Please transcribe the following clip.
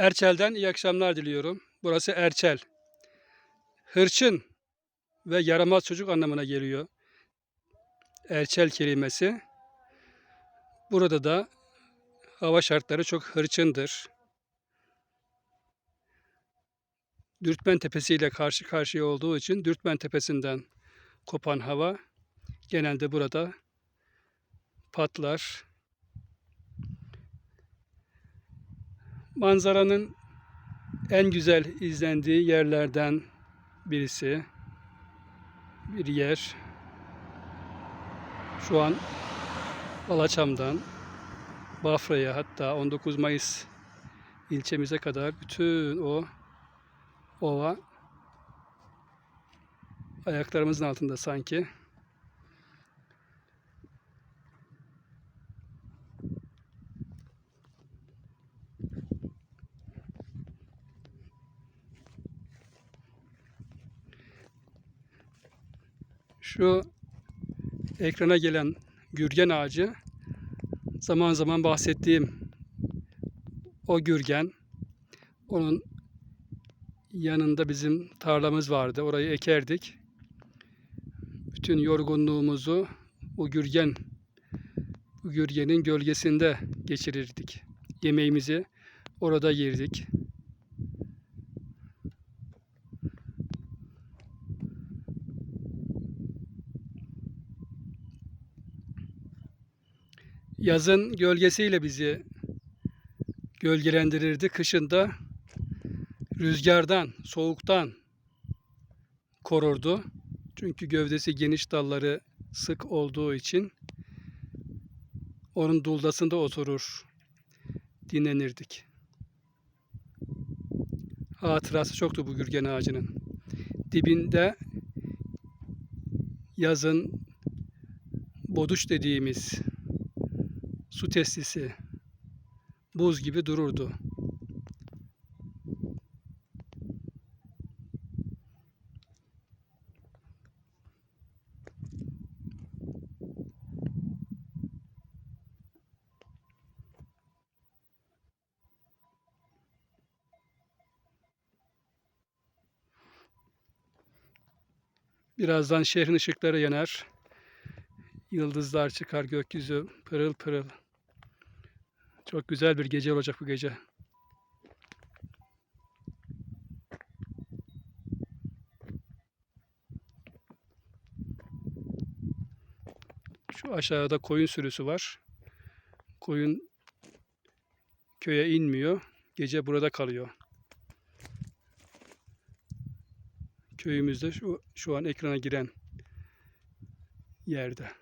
Erçel'den iyi akşamlar diliyorum. Burası Erçel. Hırçın ve yaramaz çocuk anlamına geliyor. Erçel kelimesi. Burada da hava şartları çok hırçındır. Dürtmen Tepesi ile karşı karşıya olduğu için Dürtmen Tepesi'nden kopan hava genelde burada patlar. Manzaranın en güzel izlendiği yerlerden birisi bir yer. Şu an Balaçam'dan Bafra'ya hatta 19 Mayıs ilçemize kadar bütün o ova ayaklarımızın altında sanki. Şu ekrana gelen gürgen ağacı zaman zaman bahsettiğim o gürgen onun yanında bizim tarlamız vardı. Orayı ekerdik. Bütün yorgunluğumuzu bu gürgen bu gürgenin gölgesinde geçirirdik. Yemeğimizi orada yerdik. Yazın gölgesiyle bizi gölgelendirirdi. Kışın da rüzgardan, soğuktan korurdu. Çünkü gövdesi geniş dalları sık olduğu için onun duldasında oturur, dinlenirdik. Hatırası çoktu bu gürgen ağacının. Dibinde yazın boduş dediğimiz su testisi buz gibi dururdu. Birazdan şehrin ışıkları yanar. Yıldızlar çıkar gökyüzü pırıl pırıl. Çok güzel bir gece olacak bu gece. Şu aşağıda koyun sürüsü var. Koyun köye inmiyor. Gece burada kalıyor. Köyümüzde şu, şu an ekrana giren yerde.